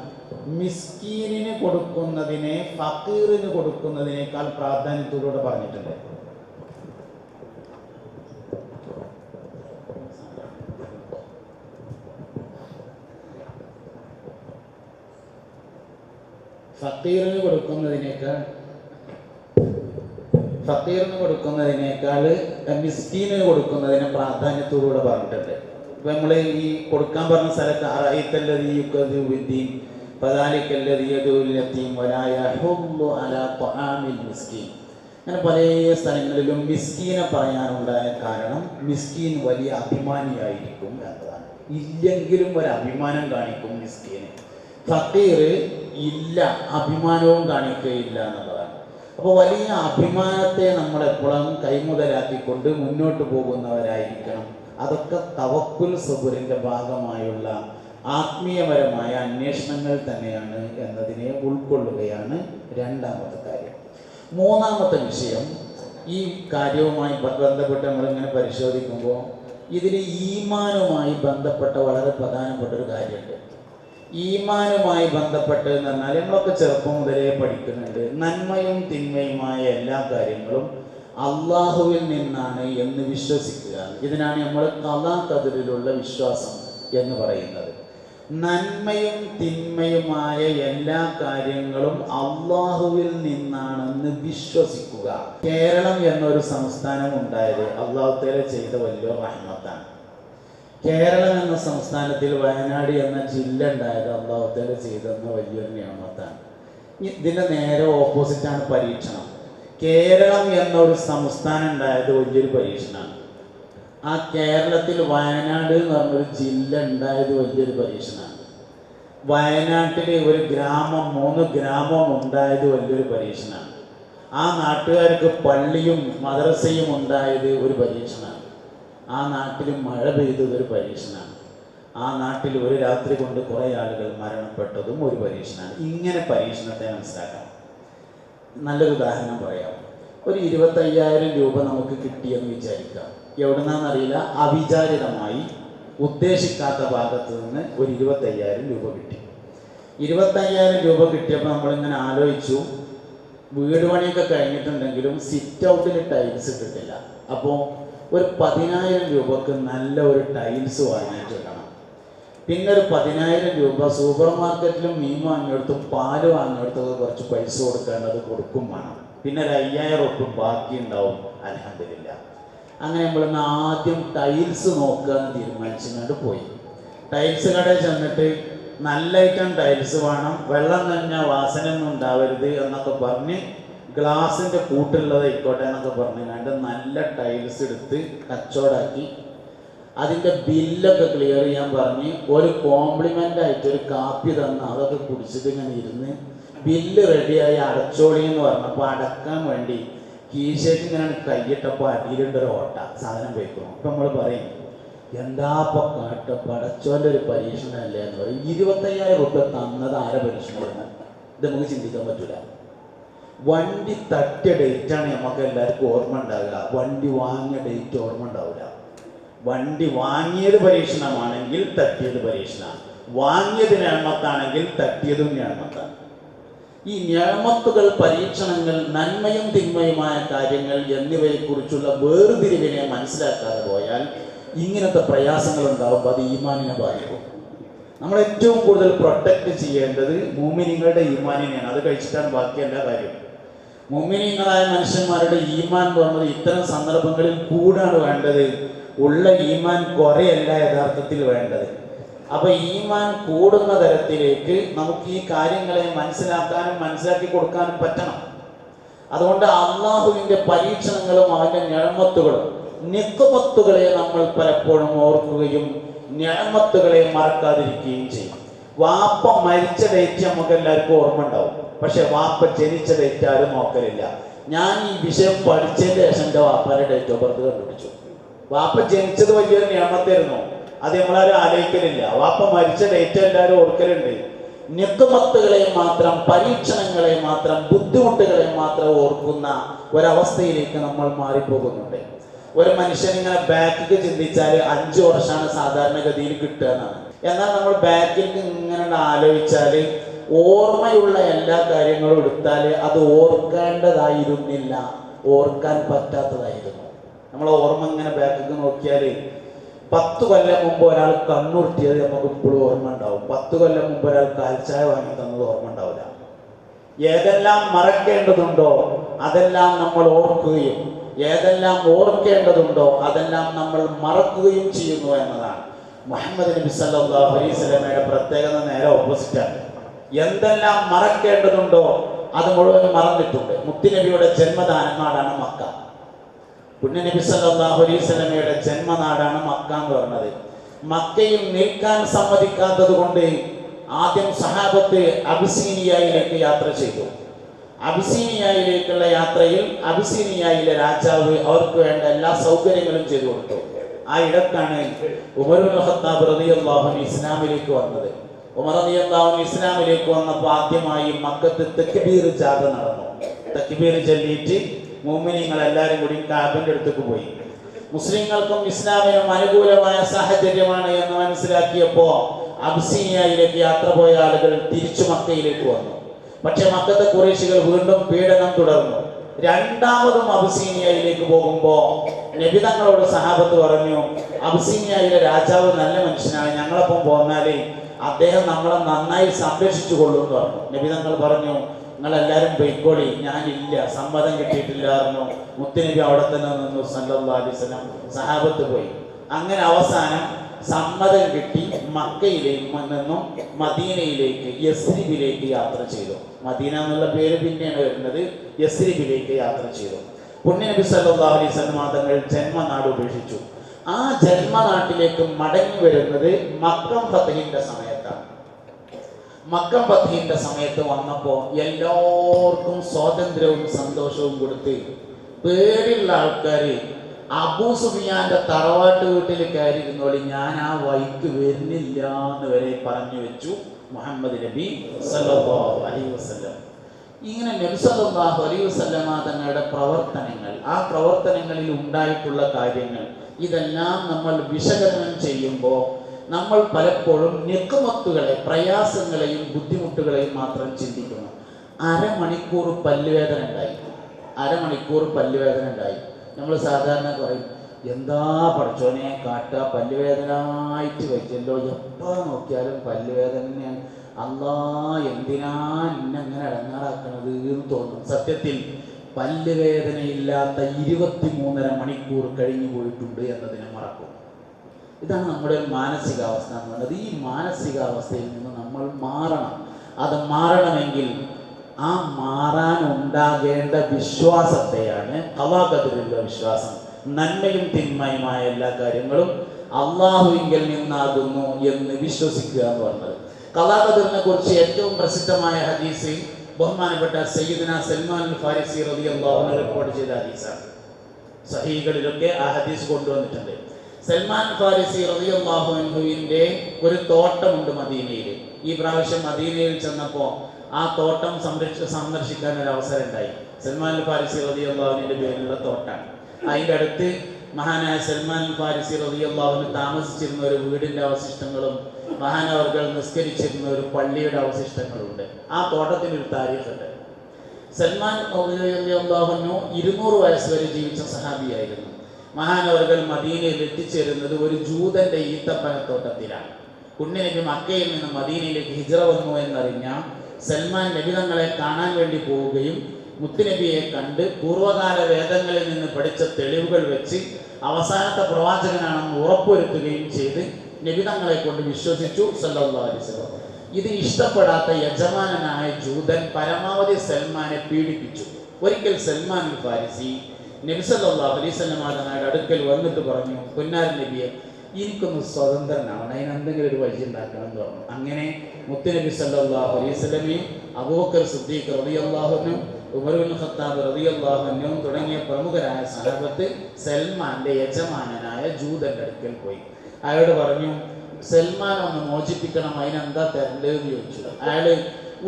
Speaker 1: മിസ്കീനിന് കൊടുക്കുന്നതിനെ ഫക്കീറിന് കൊടുക്കുന്നതിനേക്കാൾ പ്രാധാന്യത്തോടെ പറഞ്ഞിട്ടുണ്ട്. ഫക്കീറിന് കൊടുക്കുന്നതിനേക്കാൾ ഫക്കീറിന് കൊടുക്കുന്നതിനേക്കാൾ മിസ്കീനിന് കൊടുക്കുന്നതിന് പ്രാധാന്യത്തോടുകൂടെ പറഞ്ഞിട്ടുണ്ട്. ഇപ്പൊ നമ്മൾ ഈ കൊടുക്കാൻ പറഞ്ഞ സ്ഥലത്ത് ത്വആമിൽ മിസ്കീൻ. അങ്ങനെ പല സ്ഥലങ്ങളിലും മിസ്കീനെ പറയാനുണ്ടായ കാരണം മിസ്കീൻ വലിയ അഭിമാനിയായിരിക്കും എന്നതാണ്. ഇല്ലെങ്കിലും ഒരു അഭിമാനം കാണിക്കും മിസ്കീന്. ഫക്കീർ ഇല്ല അഭിമാനവും കാണിക്കുകയില്ല എന്നുള്ളതാണ് അപ്പോൾ വലിയ അഭിമാനത്തെ നമ്മൾ എപ്പോഴും കൈമുതലാക്കിക്കൊണ്ട് മുന്നോട്ട് പോകുന്നവരായിരിക്കണം. അതൊക്കെ തവക്കുൽ സബുറിന്റെ ഭാഗമായുള്ള ആത്മീയപരമായ അന്വേഷണങ്ങൾ തന്നെയാണ് എന്നതിനെ ഉൾക്കൊള്ളുകയാണ് രണ്ടാമത്തെ കാര്യം. മൂന്നാമത്തെ വിഷയം ഈ കാര്യവുമായി ബന്ധപ്പെട്ട് നമ്മളിങ്ങനെ പരിശോധിക്കുമ്പോൾ ഇതിന് ഈമാനുമായി ബന്ധപ്പെട്ട വളരെ പ്രധാനപ്പെട്ട ഒരു കാര്യമുണ്ട്. ഈമാനുമായി ബന്ധപ്പെട്ട് എന്ന് പറഞ്ഞാൽ നമ്മളൊക്കെ ചെറുപ്പം മുതലേ പഠിക്കുന്നുണ്ട്. നന്മയും തിന്മയുമായ എല്ലാ കാര്യങ്ങളും അള്ളാഹുവിൽ നിന്നാണ് എന്ന് വിശ്വസിക്കുക. ഇതിനാണ് നമ്മൾ കലാകതിരിലുള്ള വിശ്വാസം എന്ന് പറയുന്നത്. നന്മയും തിന്മയുമായ എല്ലാ കാര്യങ്ങളും അള്ളാഹുവിൽ നിന്നാണെന്ന് വിശ്വസിക്കുക. കേരളം എന്നൊരു സംസ്ഥാനം ഉണ്ടായത് അള്ളാഹുത്തേലെ ചെയ്ത വലിയ റഹ്മത്താണ്. കേരളം എന്ന സംസ്ഥാനത്തിൽ വയനാട് എന്ന ജില്ല ഉണ്ടായത് അള്ളാഹുത്തേല ചെയ്തെന്ന വലിയൊരു നിയമത്താണ്. ഇതിന്റെ നേരെ ഓപ്പോസിറ്റാണ് പരീക്ഷണം. കേരളം എന്നൊരു സംസ്ഥാനം ഉണ്ടായത് വലിയൊരു പരീക്ഷണമാണ്. ആ കേരളത്തിൽ വയനാട് എന്ന് പറഞ്ഞൊരു ജില്ല ഉണ്ടായത് വലിയൊരു പരീക്ഷണമാണ്. വയനാട്ടിലെ ഒരു ഗ്രാമം മൂന്ന് ഗ്രാമം ഉണ്ടായത് വലിയൊരു പരീക്ഷണമാണ്. ആ നാട്ടുകാർക്ക് പള്ളിയും മദ്രസയും ഉണ്ടായത് ഒരു പരീക്ഷണമാണ്. ആ നാട്ടിൽ മഴ പെയ്തത് ഒരു പരീക്ഷണമാണ്. ആ നാട്ടിൽ ഒരു രാത്രി കൊണ്ട് കുറേ ആളുകൾ മരണപ്പെട്ടതും ഒരു പരീക്ഷണമാണ്. ഇങ്ങനെ പരീക്ഷണത്തെ മനസ്സിലാക്കാം. നല്ലൊരു ഉദാഹരണം പറയാം. ഒരു ഇരുപത്തയ്യായിരം രൂപ നമുക്ക് കിട്ടിയെന്ന് വിചാരിക്കാം. എവിടുന്നാന്നറിയില്ല അവിചാരിതമായി ഉദ്ദേശിക്കാത്ത ഭാഗത്ത് നിന്ന് ഒരു ഇരുപത്തയ്യായിരം രൂപ കിട്ടി. ഇരുപത്തയ്യായിരം രൂപ കിട്ടിയപ്പോൾ നമ്മളിങ്ങനെ ആലോചിച്ചു. വീട് പണിയൊക്കെ കഴിഞ്ഞിട്ടുണ്ടെങ്കിലും സിറ്റ് ഔട്ടിൽ ടൈൽസ് കിട്ടില്ല അപ്പോൾ ഒരു പതിനായിരം രൂപക്ക് നല്ല ഒരു ടൈൽസ് വാങ്ങിയിട്ട് വേണം. പിന്നെ ഒരു പതിനായിരം രൂപ സൂപ്പർ മാർക്കറ്റിലും മീൻ വാങ്ങിയെടുത്തും പാൽ വാങ്ങിയെടുത്തൊക്കെ കുറച്ച് പൈസ കൊടുക്കേണ്ടത് കൊടുക്കും വേണം. പിന്നെ ഒരു അയ്യായിരം ഉറുപ്പ് ബാക്കി ഉണ്ടാവും. അലഹമില്ല അങ്ങനെ നമ്മൾ ആദ്യം ടൈൽസ് എന്ന് തീരുമാനിച്ചുകൊണ്ട് പോയി. ടൈൽസ് കടയിൽ ചെന്നിട്ട് നല്ല ഐറ്റം ടൈൽസ് വേണം. വെള്ളം നനഞ്ഞ വാസനയൊന്നും ഉണ്ടാവരുത് എന്നൊക്കെ പറഞ്ഞ് ഗ്ലാസിന്റെ കൂട്ടുള്ളത് ആയിക്കോട്ടെ എന്നൊക്കെ പറഞ്ഞു കണ്ട് നല്ല ടൈൽസ് എടുത്ത് കച്ചവടാക്കി. അതിന്റെ ബില്ലൊക്കെ ക്ലിയർ ചെയ്യാൻ പറഞ്ഞ് ഒരു കോംപ്ലിമെന്റ് ആയിട്ട് ഒരു കാപ്പി തന്ന് അതൊക്കെ കുടിച്ചിട്ട് ഇങ്ങനെ ഇരുന്ന് ബില്ല് റെഡിയായി അടച്ചോളി എന്ന് പറഞ്ഞപ്പോൾ അടക്കാൻ വേണ്ടി കീശയ്ക്ക് ഇങ്ങനെ കൈയിട്ടപ്പോൾ അടിയിലുണ്ട് ഒരു ഓട്ട സാധനം വെക്കും അപ്പം നമ്മൾ പറയും എന്താ ഇപ്പം കാട്ട പടച്ചോന്റെ ഒരു പരീക്ഷണമല്ലേ? എന്ന് പറയും. ഇരുപത്തയ്യായിരം റുപ്യ തന്നത് ആരെ പരീക്ഷണമാണ് ഇത് നമുക്ക് ചിന്തിക്കാൻ പറ്റൂല. വണ്ടി തട്ടിയ ഡേറ്റാണ് നമുക്ക് എല്ലാവർക്കും ഓർമ്മ ഉണ്ടാവുക. വണ്ടി വാങ്ങിയ ഡേറ്റ് ഓർമ്മ ഉണ്ടാവില്ല വണ്ടി വാങ്ങിയത് പരീക്ഷണമാണെങ്കിൽ തട്ടിയത് പരീക്ഷണമാണ്. വാങ്ങിയത് ഞാമത്താണെങ്കിൽ തട്ടിയതും ഞാമത്താണ് ഈ ഞാമത്തുകൾ പരീക്ഷണങ്ങൾ നന്മയും തിന്മയുമായ കാര്യങ്ങൾ എന്നിവയെക്കുറിച്ചുള്ള വേർതിരിവിനെ മനസ്സിലാക്കാതെ പോയാൽ ഇങ്ങനത്തെ പ്രയാസങ്ങൾ ഉണ്ടാവും അത് ഈമാനിനെ ബാധിക്കും. നമ്മൾ ഏറ്റവും കൂടുതൽ പ്രൊട്ടക്റ്റ് ചെയ്യേണ്ടത് മൂമിനിങ്ങളുടെ ഈമാനിനെയാണ്. അത് കഴിച്ചിട്ടാണ് ബാക്കി എല്ലാ കാര്യവും. മുമിനിങ്ങളായ മനുഷ്യന്മാരുടെ ഈമാൻ പറഞ്ഞത് ഇത്തരം സന്ദർഭങ്ങളിൽ കൂടാണ് വേണ്ടത്. ഉള്ള ഈമാൻ കുറയല്ല യഥാർത്ഥത്തിൽ വേണ്ടത്. അപ്പൊ ഈമാൻ കൂടുന്ന തരത്തിലേക്ക് നമുക്ക് ഈ കാര്യങ്ങളെ മനസ്സിലാക്കാനും മനസ്സിലാക്കി കൊടുക്കാനും പറ്റണം. അതുകൊണ്ട് അള്ളാഹുവിന്റെ പരീക്ഷണങ്ങളും അവന്റെ ഞഴമത്തുകളും നിക്കുമത്തുകളെ നമ്മൾ പലപ്പോഴും ഓർക്കുകയും ഞഴമത്തുകളെ മറക്കാതിരിക്കുകയും ചെയ്യും. വാപ്പ മരിച്ച ഡേറ്റ് നമുക്ക് എല്ലാവർക്കും ഓർമ്മ ഉണ്ടാവും പക്ഷെ വാപ്പ ജനിച്ച ഡേറ്റ് ആരും നോക്കലില്ല. ഞാൻ ഈ വിഷയം പഠിച്ചതിന് ശേഷം എന്റെ വാപ്പയുടെ ഡേറ്റ് ഓഫ് ബർത്ത് കണ്ടുപിടിച്ചു. വാപ്പ ജനിച്ചത് വലിയൊരു നിയമത്തായിരുന്നു അത് നമ്മളാരും ആലോചിക്കലില്ല. വാപ്പ മരിച്ച ഡേറ്റ് എല്ലാവരും ഓർക്കലുണ്ട്. ഞെക്കുമത്തുകളെ മാത്രം പരീക്ഷണങ്ങളെ മാത്രം ബുദ്ധിമുട്ടുകളെ മാത്രം ഓർക്കുന്ന ഒരവസ്ഥയിലേക്ക് നമ്മൾ മാറിപ്പോകുന്നുണ്ട്. ഒരു മനുഷ്യൻ ഇങ്ങനെ ബാക്കിക്ക് ചിന്തിച്ചാൽ അഞ്ചു വർഷമാണ് സാധാരണഗതിയിൽ കിട്ടുക എന്നാണ്. എന്നാൽ നമ്മൾ ബാക്കിൽ ഇങ്ങനെ ആലോചിച്ചാൽ ഓർമ്മയുള്ള എല്ലാ കാര്യങ്ങളും എടുത്താൽ അത് ഓർക്കേണ്ടതായിരുന്നില്ല. ഓർക്കാൻ പറ്റാത്തതായിരുന്നു. നമ്മൾ ഓർമ്മ ഇങ്ങനെ ബാക്കിൽ നോക്കിയാൽ പത്ത് കൊല്ലം മുമ്പ് ഒരാൾ കണ്ണുരുട്ടിയത് നമുക്ക് ഇപ്പോഴും ഓർമ്മ ഉണ്ടാവും. പത്ത് കൊല്ലം മുമ്പ് ഒരാൾ കാൽച്ചായ വാങ്ങി തന്നത് ഓർമ്മ ഉണ്ടാവില്ല. ഏതെല്ലാം മറക്കേണ്ടതുണ്ടോ അതെല്ലാം നമ്മൾ ഓർക്കുകയും ഏതെല്ലാം ഓർക്കേണ്ടതുണ്ടോ അതെല്ലാം നമ്മൾ മറക്കുകയും ചെയ്യുന്നു എന്നതാണ്. മുഹമ്മദ് നബി സല്ലല്ലാഹു അലൈഹി വസല്ലമയുടെ പ്രത്യേകത നേരെ ഓപ്പോസിറ്റാണ് എന്തെല്ലാം മറക്കേണ്ടതുണ്ടോ അത് മുഴുവൻ മറന്നിട്ടുണ്ട്. മുത്തുനബിയുടെ ജന്മനാടാണ് മക്ക. പുണ്യനബി സല്ലല്ലാഹു അലൈഹി വസല്ലമയുടെ ജന്മനാടാണ് മക്ക എന്ന് പറഞ്ഞത്. മക്കയിൽ നിൽക്കാൻ സമ്മതിക്കാത്തത് കൊണ്ട് ആദ്യം സഹാബത്ത് അബിസീനിയയിലേക്ക് യാത്ര ചെയ്തു. അബിസീനിയയിലേക്കുള്ള യാത്രയിൽ അബിസീനിയയിലെ രാജാവ് അവർക്ക് വേണ്ട എല്ലാ സൗകര്യങ്ങളും ചെയ്തു കൊടുത്തു. ആ ഇടത്താണ് ഉമരുൽ ഖത്താബ് റളിയല്ലാഹു അൻഹു ഇസ്ലാമിലേക്ക് വന്നത്. അൻഹു ഇസ്ലാമിലേക്ക് വന്നപ്പോൾ ആദ്യമായി മക്കത്ത് തക്ബീർ ജാഥ നടന്നു. തക്ബീർ ചൊല്ലിയിട്ട് മോമിനിങ്ങൾ എല്ലാവരും കൂടി കാബിന്റെ അടുത്തേക്ക് പോയി. മുസ്ലിങ്ങൾക്കും ഇസ്ലാമിനും അനുകൂലമായ സാഹചര്യമാണ് എന്ന് മനസ്സിലാക്കിയപ്പോൾ അബ്സീനിയയിലേക്ക് യാത്ര പോയ ആളുകൾ തിരിച്ചു മക്കയിലേക്ക് വന്നു. പക്ഷെ മക്കത്തെ കുറേശികൾ വീണ്ടും പീഡനം തുടർന്നു. രണ്ടാമതും അബ്സീനിയയിലേക്ക് പോകുമ്പോൾ നബിതങ്ങളോട് സഹാബത്ത് പറഞ്ഞു അബ്സീനിയയിലെ രാജാവ് നല്ല മനുഷ്യനാണ് ഞങ്ങളൊപ്പം പോന്നാലേ അദ്ദേഹം നമ്മളെ നന്നായി സംരക്ഷിച്ചു കൊള്ളും എന്ന് പറഞ്ഞു നബിതങ്ങൾ പറഞ്ഞു നിങ്ങളെല്ലാവരും പൊയ്ക്കോളി ഞാനില്ല സമ്മതം കിട്ടിയിട്ടില്ലായിരുന്നു. മുത്തനബി അവിടെ തന്നെ നിന്നു വസല്ലം സഹാബത്ത് പോയി. അങ്ങനെ അവസാനം സമ്മതം കിട്ടി മക്കയിലേക്ക് നിന്നും മദീനയിലേക്ക് യസ്രിബിലേക്ക് യാത്ര ചെയ്തു. മദീന എന്നുള്ള പേര് പിന്നെയാണ് വരുന്നത് യസ്രിബിലേക്ക് യാത്ര ചെയ്തു. പുണ്യനബി സല്ലാ അലൈഹി വസല്ലം തങ്ങൾ ജന്മനാട് ഉപേക്ഷിച്ചു. ആ ജന്മനാട്ടിലേക്ക് മടങ്ങി വരുന്നത് മക്കം ഫതഹിന്റെ സമയത്താണ്. മക്കം ഫതഹിന്റെ സമയത്ത് വന്നപ്പോൾ എല്ലാവർക്കും സ്വാതന്ത്ര്യവും സന്തോഷവും കൊടുത്ത് പേടിയുള്ള ആൾക്കാർ അബൂ സുഫിയാന്റെ തറവാട്ട് വീട്ടിൽ കയറിയിരുന്നോളി ഞാൻ ആ വൈക്ക് വരുന്നില്ല എന്ന് വരെ പറഞ്ഞു വെച്ചു മുഹമ്മദ് നബി സല്ലല്ലാഹു അലൈഹി വസല്ലം. ഇങ്ങനെ നബി സല്ലല്ലാഹു അലൈഹി വസല്ലമ തങ്ങളുടെ പ്രവർത്തനങ്ങൾ ആ പ്രവർത്തനങ്ങളിൽ ഉണ്ടായിട്ടുള്ള കാര്യങ്ങൾ ഇതെല്ലാം നമ്മൾ വിശകലനം ചെയ്യുമ്പോൾ നമ്മൾ പലപ്പോഴും ഞെക്കുമത്തുകളെ പ്രയാസങ്ങളെയും ബുദ്ധിമുട്ടുകളെയും മാത്രം ചിന്തിക്കുന്നു. അരമണിക്കൂർ പല്ലുവേദന ഉണ്ടായി. അരമണിക്കൂർ പല്ലുവേദന ഉണ്ടായി. നമ്മൾ സാധാരണ പറയും എന്താ പഠിച്ചോനെ കാട്ടുക പല്ലുവേദനായിട്ട് വെച്ചല്ലോ എപ്പോൾ നോക്കിയാലും പല്ലുവേദന അല്ലാ എന്തിനാ ഇന്നെങ്ങനെ ഇടങ്ങാറാക്കണത്? എന്ന് തോന്നും. സത്യത്തിൽ പല്ലുവേദനയില്ലാത്ത ഇരുപത്തി മൂന്നര മണിക്കൂർ കഴിഞ്ഞു പോയിട്ടുണ്ട് എന്നതിനെ മറക്കും. ഇതാണ് നമ്മുടെ മാനസികാവസ്ഥ എന്ന് പറയുന്നത്. ഈ മാനസികാവസ്ഥയിൽ നിന്ന് നമ്മൾ മാറണം. അത് മാറണമെങ്കിൽ ആ മാറാൻ ഉണ്ടാകേണ്ട വിശ്വാസത്തെയാണ് കവാകത്തിലുള്ള വിശ്വാസം. നന്മയും തിന്മയുമായ എല്ലാ കാര്യങ്ങളും അള്ളാഹുവിങ്കിൽ നിന്നാകുന്നു എന്ന് വിശ്വസിക്കുക എന്ന് പറഞ്ഞത്. കലാകതിറിനെ കുറിച്ച് ഏറ്റവും പ്രസിദ്ധമായ ഹദീസ് ബഹുമാനപ്പെട്ട സയ്യിദിന സൽമാൻ ഫാരിസി റബി അള്ളാഹുനെ റിപ്പോർട്ട് ചെയ്ത ഹദീസാണ്. സഹീകളിലൊക്കെ ആ ഹദീസ് കൊണ്ടുവന്നിട്ടുണ്ട്. സൽമാൻ ഫാരിസി റബിയുല്ലാഹുവിന്റെ ഒരു തോട്ടമുണ്ട് മദീനയിൽ ഈ പ്രാവശ്യം മദീനയിൽ ചെന്നപ്പോൾ ആ തോട്ടം സംരക്ഷ സന്ദർശിക്കാൻ ഒരു അവസരം ഉണ്ടായി സൽമാൻ ഫാരിസി റബിയുല്ലാഹുവിന്റെ പേരിലുള്ള തോട്ടാണ്. അതിന്റെ അടുത്ത് മഹാനായ സൽമാൻ ഫാരിസി റബിയുല്ലാഹുവിന് താമസിച്ചിരുന്ന ഒരു വീടിന്റെ അവശിഷ്ടങ്ങളും മഹാനവർകൾ നിസ്കരിച്ചിരുന്ന ഒരു പള്ളിയുടെ അവശിഷ്ടങ്ങളുണ്ട്. ആ തോട്ടത്തിന് ഒരു താരീഖുണ്ട്. സൽമാൻ റബിയുല്ലാഹുനു ഇരുന്നൂറ് വയസ്സ് വരെ ജീവിച്ച സഹാബിയായിരുന്നു. മഹാനവറുകൾ മദീനയിൽ എത്തിച്ചേരുന്നത് ഒരു ജൂതന്റെ ഈത്തപ്പനത്തോട്ടത്തിലാണ് പുണ്യനബി മക്കയിൽ നിന്ന് മദീനയിലേക്ക് ഹിജറ വന്നു എന്നറിഞ്ഞ സൽമാൻ നബിതങ്ങളെ കാണാൻ വേണ്ടി പോവുകയും മുത്തുനബിയെ കണ്ട് പൂർവകാല വേദങ്ങളിൽ നിന്ന് പഠിച്ച തെളിവുകൾ വെച്ച് അവസാനത്തെ പ്രവാചകനാണെന്ന് ഉറപ്പുവരുത്തുകയും ചെയ്ത് നിബിതങ്ങളെ കൊണ്ട് വിശ്വസിച്ചു വസല്ലം. ഇത് ഇഷ്ടപ്പെടാത്ത യജമാനനായ ജൂതൻ പരമാവധി സൽമാനെ പീഡിപ്പിച്ചു. ഒരിക്കൽ സൽമാൻ ഫാരിസി നബിസല്ലാഹു അലൈസ്മാരുടെ അടുക്കൽ വന്നിട്ട് പറഞ്ഞു പൊന്നാർ നബിയെ എനിക്കൊന്ന് സ്വതന്ത്രനാവണം. അതിന് എന്തെങ്കിലും ഒരു വഴി ഉണ്ടാക്കണം എന്ന് പറഞ്ഞു. അങ്ങനെ മുത്തുനബി സല്ലാഹു അലൈസ്ലമയും അബൂബക്കർ സിദ്ദീഖ് റളിയല്ലാഹുനും ഉമർബിൻ ഖത്താബ് അള്ളാഹുനും തുടങ്ങിയ പ്രമുഖരായ സഹബത്ത് സൽമാന്റെ യജമാനനായ ജൂതന്റെ അടുക്കൽ പോയി. അയാളോട് പറഞ്ഞു സൽമാൻ ഒന്ന് മോചിപ്പിക്കണം അതിനെന്താ തരണ്ടെന്ന് ചോദിച്ചു. അയാൾ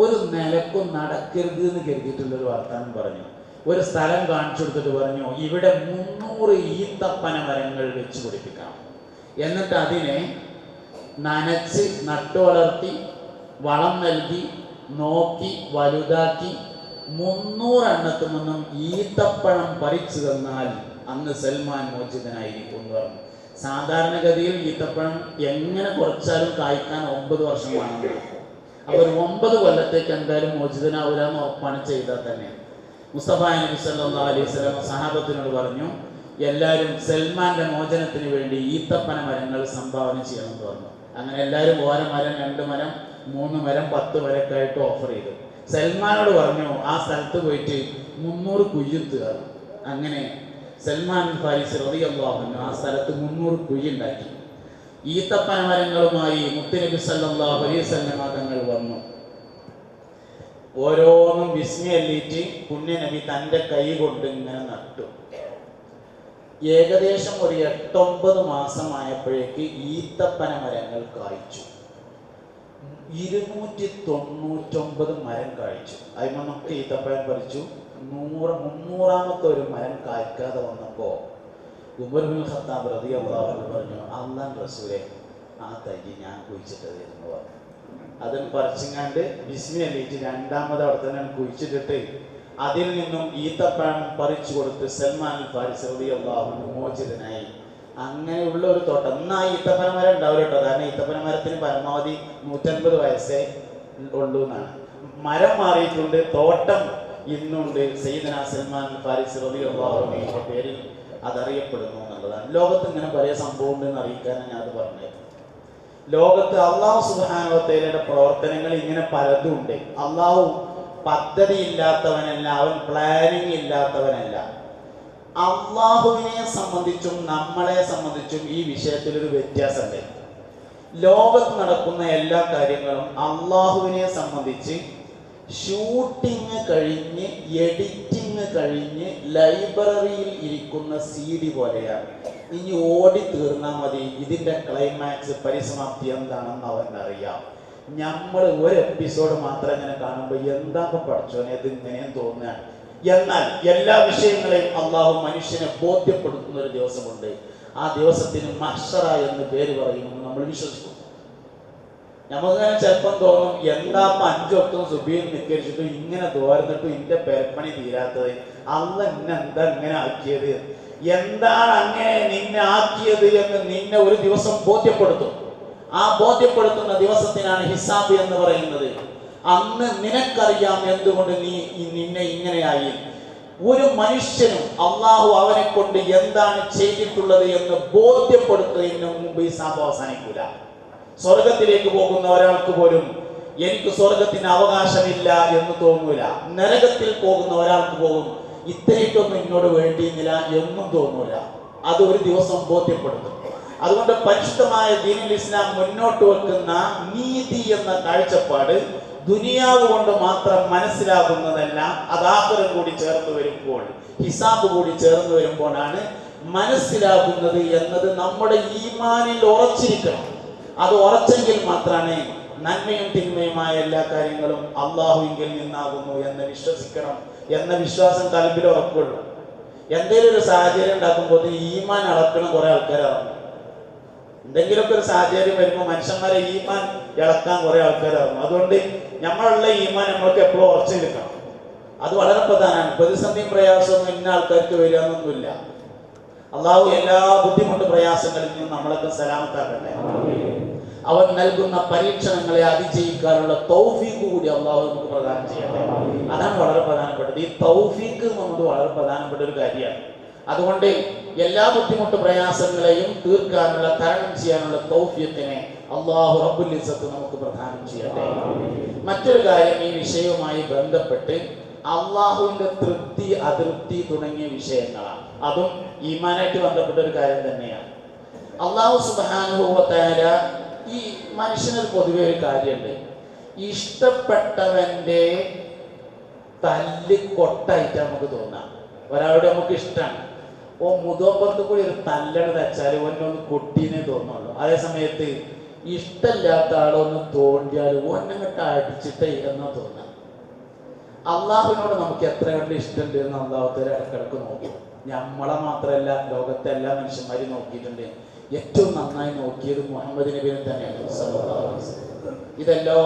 Speaker 1: ഒരു നിലക്കും നടക്കരുത് എന്ന് കരുതിയിട്ടുള്ളൊരു വർത്താനം പറഞ്ഞു. ഒരു സ്ഥലം കാണിച്ചു കൊടുത്തിട്ട് പറഞ്ഞു ഇവിടെ മുന്നൂറ് ഈത്തപ്പന മരങ്ങൾ വെച്ച് പിടിപ്പിക്കാം. എന്നിട്ട് അതിനെ നനച്ച് നട്ടുവളർത്തി വളം നൽകി നോക്കി വലുതാക്കി മുന്നൂറെണ്ണത്തിൽ നിന്നും ഈത്തപ്പഴം പറിച്ചു തന്നാൽ അന്ന് സൽമാൻ മോചിതനായിരിക്കും എന്ന് പറഞ്ഞു. സാധാരണഗതിയിൽ ഈത്തപ്പഴം എങ്ങനെ കുറച്ചാലും കായ്ക്കാൻ ഒമ്പത് വർഷം വേണം. അപ്പോൾ ഒരു ഒമ്പത് കൊല്ലത്തേക്ക് എന്തായാലും മോചിതനാവില്ല എന്ന് ഉറപ്പാണ് ചെയ്താൽ തന്നെ. മുസ്തഫ അലൈഹി സഹാബത്തിനോട് പറഞ്ഞു എല്ലാവരും സൽമാന്റെ മോചനത്തിന് വേണ്ടി ഈത്തപ്പന മരങ്ങൾ സംഭാവന ചെയ്യണമെന്ന് പറഞ്ഞു. അങ്ങനെ എല്ലാവരും ഓരോ മരം രണ്ട് മരം മൂന്ന് മരം പത്ത് മരമൊക്കെ ആയിട്ട് ഓഫർ ചെയ്തു. സൽമാനോട് പറഞ്ഞു ആ സ്ഥലത്ത് പോയിട്ട് മുന്നൂറ് കുയ്യുത്തുക അങ്ങനെ സൽമാൻ ഫാരിസ് റളിയല്ലാഹു ആ സ്ഥലത്ത് മുന്നൂറ് കുഴി ഉണ്ടാക്കി. ഈത്തപ്പന മരങ്ങളുമായി മുത്തനബി സല്ലല്ലാഹു അലൈഹി വസല്ലം തങ്ങൾ വന്നു. ഓരോന്നും വിസ്മയല്ലിറ്റ് പുണ്യനബി തന്റെ കൈ കൊണ്ട് ഇങ്ങനെ നട്ടു. ഏകദേശം ഒരു എട്ടൊമ്പത് മാസമായപ്പോഴേക്ക് ഈത്തപ്പന മരങ്ങൾ കായ്ച്ചു. ഇരുന്നൂറ്റി തൊണ്ണൂറ്റൊമ്പത് മരം കായ്ച്ചു. അതിമൊന്നൊക്കെ ഈത്തപ്പഴം പറിച്ചു. നൂറ് മുന്നൂറാമത്തെ ഒരു മരം കായ്ക്കാതെ വന്നപ്പോ ഉമർബിൻ ഖത്താബ് റതി അള്ളാഹു പറഞ്ഞു അള്ളാൻ റസൂലെ ആ തൈ ഞാൻ കുഴിച്ചിട്ടത് എന്ന് പറഞ്ഞു അതിൽ പറിച്ചിങ്ങാണ്ട് ബിസ്മി അല്ലിട്ട് രണ്ടാമത് അവിടെ തന്നെ കുഴിച്ചിട്ടിട്ട് അതിൽ നിന്നും ഈത്തപ്പഴം പറിച്ചു കൊടുത്ത് സൽമാൻ ഫാരിസ് അള്ളാഹു മോചിതനായി. അങ്ങനെയുള്ള ഒരു തോട്ടം. എന്നാ മരം ഉണ്ടാവില്ല കേട്ടോ. കാരണം ഈത്തപ്പന മരത്തിന് പരമാവധി നൂറ്റൻപത് വയസ്സേ ഉള്ളൂ എന്നാണ്. മരം മാറിയിട്ടുണ്ട് തോട്ടം ഇന്നുണ്ട്. സയ്യിദന സൽമാൻ ഫാരിസ് റബി പേരിൽ അതറിയപ്പെടുന്നു എന്നുള്ളതാണ്. ലോകത്ത് ഇങ്ങനെ പല സംഭവം ഉണ്ടെന്ന് അറിയിക്കാനാണ് ഞാൻ അത് പറഞ്ഞത് ലോകത്ത് അള്ളാഹു സുബാനുവത്തേലയുടെ പ്രവർത്തനങ്ങൾ ഇങ്ങനെ പലതും ഉണ്ട്. അള്ളാഹു പദ്ധതി ഇല്ലാത്തവനല്ല അവൻ പ്ലാനിങ് ഇല്ലാത്തവനല്ല. അള്ളാഹുവിനെ സംബന്ധിച്ചും നമ്മളെ സംബന്ധിച്ചും ഈ വിഷയത്തിൽ ഒരു വ്യത്യാസമുണ്ട്. ലോകത്ത് നടക്കുന്ന എല്ലാ കാര്യങ്ങളും അള്ളാഹുവിനെ സംബന്ധിച്ച് ഷൂട്ടിങ് കഴിഞ്ഞ് എഡിറ്റിങ് കഴിഞ്ഞ് ലൈബ്രറിയിൽ ഇരിക്കുന്ന സി ഡി പോലെയാണ്. ഇനി ഓടി തീർന്നാൽ മതി. ഇതിന്റെ ക്ലൈമാക്സ് പരിസമാപ്തി എന്താണെന്ന് അവൻ അറിയാം നമ്മൾ ഒരു എപ്പിസോഡ് മാത്രം ഇങ്ങനെ കാണുമ്പോൾ എന്താ പഠിച്ചോനെ? ഇത് ഇങ്ങനെയും തോന്നുകയാണ് എന്നാൽ എല്ലാ വിഷയങ്ങളെയും അള്ളാഹു മനുഷ്യനെ ബോധ്യപ്പെടുത്തുന്ന ഒരു ദിവസമുണ്ട്. ആ ദിവസത്തിന് മഷറ എന്ന് പേര് പറയുമെന്ന് നമ്മൾ വിശ്വസിക്കും നമുക്കങ്ങനെ ചെറുപ്പം തോന്നും എന്താ അഞ്ചു അഞ്ചൊട്ടും സുബീൻ നിക്കരിച്ചിട്ടും ഇങ്ങനെ തോരന്നിട്ട് ഇന്റെ പെരപ്പണി തീരാത്തത്. അന്ന് എന്നെ എന്താ ഇങ്ങനെ ആക്കിയത്? എന്താണ് അങ്ങനെ നിന്നെ ആക്കിയത് എന്ന് നിന്നെ ഒരു ദിവസം ബോധ്യപ്പെടുത്തും. ആ ബോധ്യപ്പെടുത്തുന്ന ദിവസത്തിനാണ് ഹിസാബ് എന്ന് പറയുന്നത്. അന്ന് നിനക്കറിയാം എന്തുകൊണ്ട് നീ നിന്നെ ഇങ്ങനെയായി. ഒരു മനുഷ്യനും അള്ളാഹു അവനെ കൊണ്ട് എന്താണ് ചെയ്തിട്ടുള്ളത് എന്ന് ബോധ്യപ്പെടുത്തുന്നതിന് മുമ്പ് ഹിസാബ് അവസാനിക്കൂല. സ്വർഗത്തിലേക്ക് പോകുന്ന ഒരാൾക്ക് പോലും എനിക്ക് സ്വർഗത്തിന് അവകാശമില്ല എന്ന് തോന്നൂല. നരകത്തിൽ പോകുന്ന ഒരാൾക്ക് പോകും ഇത്രയ്ക്കൊന്നും എന്നോട് വേണ്ടിയില്ല എന്നും തോന്നൂല. അത് ഒരു ദിവസം ബോധ്യപ്പെടുത്തും അതുകൊണ്ട് പരിശുദ്ധമായ ദീനുൽ ഇസ്ലാം മുന്നോട്ട് വെക്കുന്ന നീതി എന്ന കാഴ്ചപ്പാട് ദുനിയാവ് കൊണ്ട് മാത്രം മനസ്സിലാകുന്നതല്ല അതാഹരം കൂടി ചേർന്ന് വരുമ്പോൾ ഹിസാബ് കൂടി ചേർന്ന് വരുമ്പോഴാണ് മനസ്സിലാകുന്നത് എന്നത് നമ്മുടെ ഈമാനിൽ ഉറച്ചിരിക്കണം. അത് ഉറച്ചെങ്കിൽ മാത്രമേ നന്മയും തിന്മയുമായ എല്ലാ കാര്യങ്ങളും അള്ളാഹുവിങ്കിൽ നിന്നാകുന്നു എന്ന് വിശ്വസിക്കണം എന്ന വിശ്വാസം കൽബിൽ ഉറപ്പുള്ളൂ. എന്തെങ്കിലും ഒരു സാഹചര്യം ഉണ്ടാക്കുമ്പോൾ ഈമാൻ അളക്കണം കുറെ ഇറങ്ങും എന്തെങ്കിലുമൊക്കെ ഒരു സാഹചര്യം വരുമ്പോൾ മനുഷ്യന്മാരെ ഈമാൻ ഇളക്കാൻ കുറെ ഇറങ്ങും അതുകൊണ്ട് നമ്മളുള്ള ഈമാൻ നമ്മൾക്ക് എപ്പോഴും ഉറച്ചു നിൽക്കണം അത് വളരെ പ്രധാനമാണ്. പ്രതിസന്ധിയും പ്രയാസമൊന്നും ഇന്ന ആൾക്കാർക്ക് വരിക എന്നൊന്നുമില്ല. അള്ളാഹു എല്ലാ ബുദ്ധിമുട്ട് പ്രയാസങ്ങളിൽ നിന്നും നമ്മളൊക്കെ സലാമത്താക്കട്ടെ. അവൻ നൽകുന്ന പരീക്ഷണങ്ങളെ അതിജയിക്കാനുള്ള തൗഫീഖ് കൂടി അള്ളാഹു നമുക്ക് പ്രദാനം ചെയ്യട്ടെ അതാണ് വളരെ പ്രധാനപ്പെട്ടത്. ഈ തൗഫീഖ് നമുക്ക് വളരെ പ്രധാനപ്പെട്ട ഒരു കാര്യമാണ്. അതുകൊണ്ട് എല്ലാ ബുദ്ധിമുട്ട് പ്രയാസങ്ങളെയും തീർക്കാനുള്ള തരണം ചെയ്യാനുള്ള തൗഫ്യത്തിനെ അള്ളാഹു റബ്ബുൽ ഇസ്സത്ത് നമുക്ക് പ്രദാനം ചെയ്യട്ടെ. മറ്റൊരു കാര്യം ഈ വിഷയവുമായി ബന്ധപ്പെട്ട് അള്ളാഹുവിന്റെ തൃപ്തി അതൃപ്തി തുടങ്ങിയ വിഷയങ്ങളാണ്. അതും ഈമാനായിട്ട് ബന്ധപ്പെട്ട ഒരു കാര്യം തന്നെയാണ്. അള്ളാഹു സുബാനുഭവത്തായ ഈ മനുഷ്യനൊരു പൊതുവെ ഒരു കാര്യമുണ്ട്. ഇഷ്ടപ്പെട്ടവന്റെ തല്ല് കൊട്ടായിട്ട് നമുക്ക് തോന്നാം. ഒരാളുടെ നമുക്ക് ഇഷ്ടമാണ് ഓ മുതോപ്പുറത്ത് കൂടി ഒരു തല്ലണ് തച്ചാൽ ഒന്നൊന്ന് കൊട്ടീനെ തോന്നുള്ളൂ അതേ സമയത്ത് ഇഷ്ടമില്ലാത്ത ആളൊന്ന് തോണ്ടിയാൽ ഒന്നങ്ങട്ട് അടിച്ചിട്ടേ എന്നാ തോന്നാം. അള്ളാഹുവിനോട് നമുക്ക് എത്ര കണ്ട് ഇഷ്ടമുണ്ട് എന്ന് അള്ളാഹുത്തേരെ ഇടക്കിടക്ക് നോക്കും. നമ്മളെ മാത്രമല്ല ലോകത്തെ എല്ലാ മനുഷ്യന്മാരും നോക്കിയിട്ടുണ്ട്. ഏറ്റവും നന്നായി നോക്കിയത് മുഹമ്മദ് നബിനെ തന്നെയാണ്. ഇതെല്ലോ.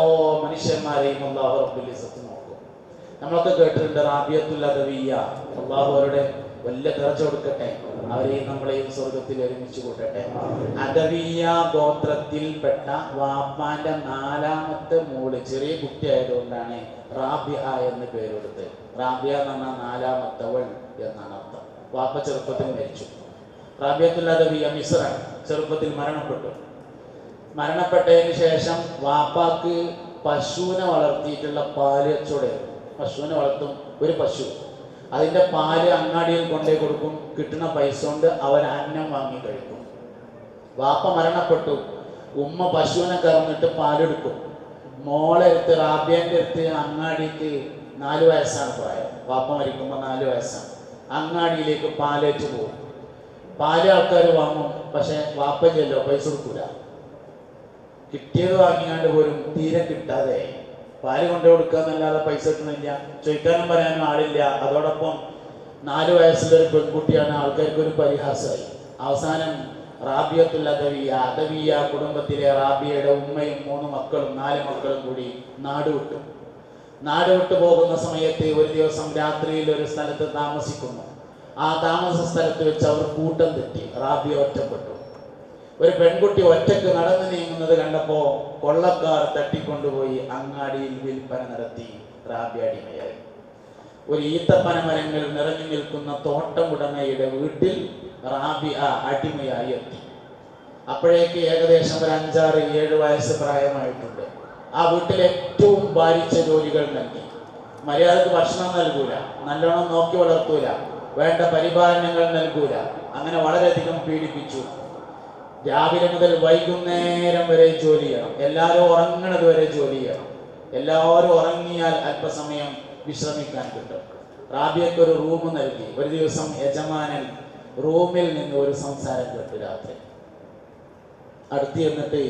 Speaker 1: മനുഷ്യന്മാരെയും അള്ളാഹു റബ്ബുൽ ഇസ്സത്ത് നോക്കും. നമ്മളൊക്കെ കേട്ടിട്ടുണ്ട് റാബിയത്തുൽ അദവിയ അള്ളാഹു അവരുടെ വലിയ ദർജ കൊടുക്കട്ടെ. അവരെയും നമ്മളെയും സ്വർഗത്തിൽ ഒരുമിച്ച് കൂട്ടട്ടെ. അദവിയ ഗോത്രത്തിൽപ്പെട്ട വാപ്പാന്റെ നാലാമത്തെ മോൾ ചെറിയ കുട്ടിയായതുകൊണ്ടാണ് റാബിയ എന്ന് പേരെടുത്ത് റാബിയ എന്ന് പറഞ്ഞാൽ നാലാമത്തവൾ എന്നാണ് അർത്ഥം. വാപ്പ ചെറുപ്പത്തിൽ മരിച്ചു. റാബിയത്തുൽ അദവിയ മിസ്റാണ് ചെറുപ്പത്തിൽ മരണപ്പെട്ടു. മരണപ്പെട്ടതിന് ശേഷം വാപ്പാക്ക് പശുവിനെ വളർത്തിയിട്ടുള്ള പാൽ കച്ചവടം പശുവിനെ വളർത്തും ഒരു പശു. അതിന്റെ പാൽ അങ്ങാടിയിൽ കൊണ്ടേ കൊടുക്കും കിട്ടുന്ന പൈസ കൊണ്ട് അവൻ അന്നം വാങ്ങി കഴിക്കും. വാപ്പ മരണപ്പെട്ടു. ഉമ്മ പശുവിനെ കറന്നിട്ട് പാലെടുക്കും. മോളെ എടുത്ത് റാബിയന്റെ അടുത്ത് അങ്ങാടിക്ക് നാല് വയസ്സാണ് പ്രായം. വാപ്പ മരിക്കുമ്പോൾ നാല് വയസ്സാണ്. അങ്ങാടിയിലേക്ക് പാലേറ്റ് പോകും. പാൽ ആൾക്കാർ വാങ്ങും പക്ഷെ വാപ്പയ്ക്കല്ലോ പൈസ കൊടുക്കൂല. കിട്ടിയത് വാങ്ങിയാണ്ട് പോലും തീരെ കിട്ടാതെ. പാൽ കൊണ്ടു കൊടുക്കാന്നല്ലാതെ പൈസ കിട്ടുന്നില്ല ചോദിക്കാനും പറയാനും ആളില്ല. അതോടൊപ്പം നാല് വയസ്സുള്ള ഒരു പെൺകുട്ടിയാണ് ആൾക്കാർക്ക് ഒരു പരിഹാസമായി അവസാനം റാബിയത്തുൽ അദവിയ അദവിയ കുടുംബത്തിലെ റാബിയയുടെ ഉമ്മയും മൂന്ന് മക്കളും നാല് മക്കളും കൂടി നാട് വിട്ടു. നാട് വിട്ടു പോകുന്ന സമയത്ത് ഒരു ദിവസം രാത്രിയിൽ ഒരു സ്ഥലത്ത് താമസിക്കുന്നു. ആ താമസ സ്ഥലത്ത് വെച്ച് അവർ കൂട്ടം തെറ്റി. റാബിയ ഒറ്റപ്പെട്ടു. ഒരു പെൺകുട്ടി ഒറ്റയ്ക്ക് നടന്നു നീങ്ങുന്നത് കണ്ടപ്പോ കൊള്ളക്കാർ തട്ടിക്കൊണ്ടുപോയി അങ്ങാടിയിൽ വിൽപ്പന നടത്തി. റാബിയ അടിമയായി. ഒരു ഈത്തപ്പന മരങ്ങൾ നിറഞ്ഞു നിൽക്കുന്ന തോട്ടമുടമയുടെ വീട്ടിൽ റാബിയ അടിമയായി എത്തി. അപ്പോഴേക്ക് ഏകദേശം ഒരു അഞ്ചാറ് ഏഴ് വയസ്സ് പ്രായമായിട്ടുണ്ട്. ആ വീട്ടിൽ ഏറ്റവും ഭാരിച്ച ജോലികൾ നൽകി. മര്യാദയ്ക്ക് ഭക്ഷണം നൽകൂല. നല്ലോണം നോക്കി വളർത്തൂല. വേണ്ട പരിപാലനങ്ങൾ നൽകൂല. അങ്ങനെ വളരെയധികം പീഡിപ്പിച്ചു. രാവിലെ മുതൽ വൈകുന്നേരം വരെ ജോലി ചെയ്യണം. എല്ലാവരും ഉറങ്ങണത് വരെ ജോലി ചെയ്യണം. എല്ലാവരും ഉറങ്ങിയാൽ അല്പസമയം വിശ്രമിക്കാൻ കിട്ടും. റാബിയക്ക് ഒരു റൂം നൽകി. ഒരു ദിവസം യജമാനൻ റൂമിൽ നിന്ന് ഒരു സംസാരം കേട്ടു രാത്രി. അടുത്ത് ചെന്നിട്ട്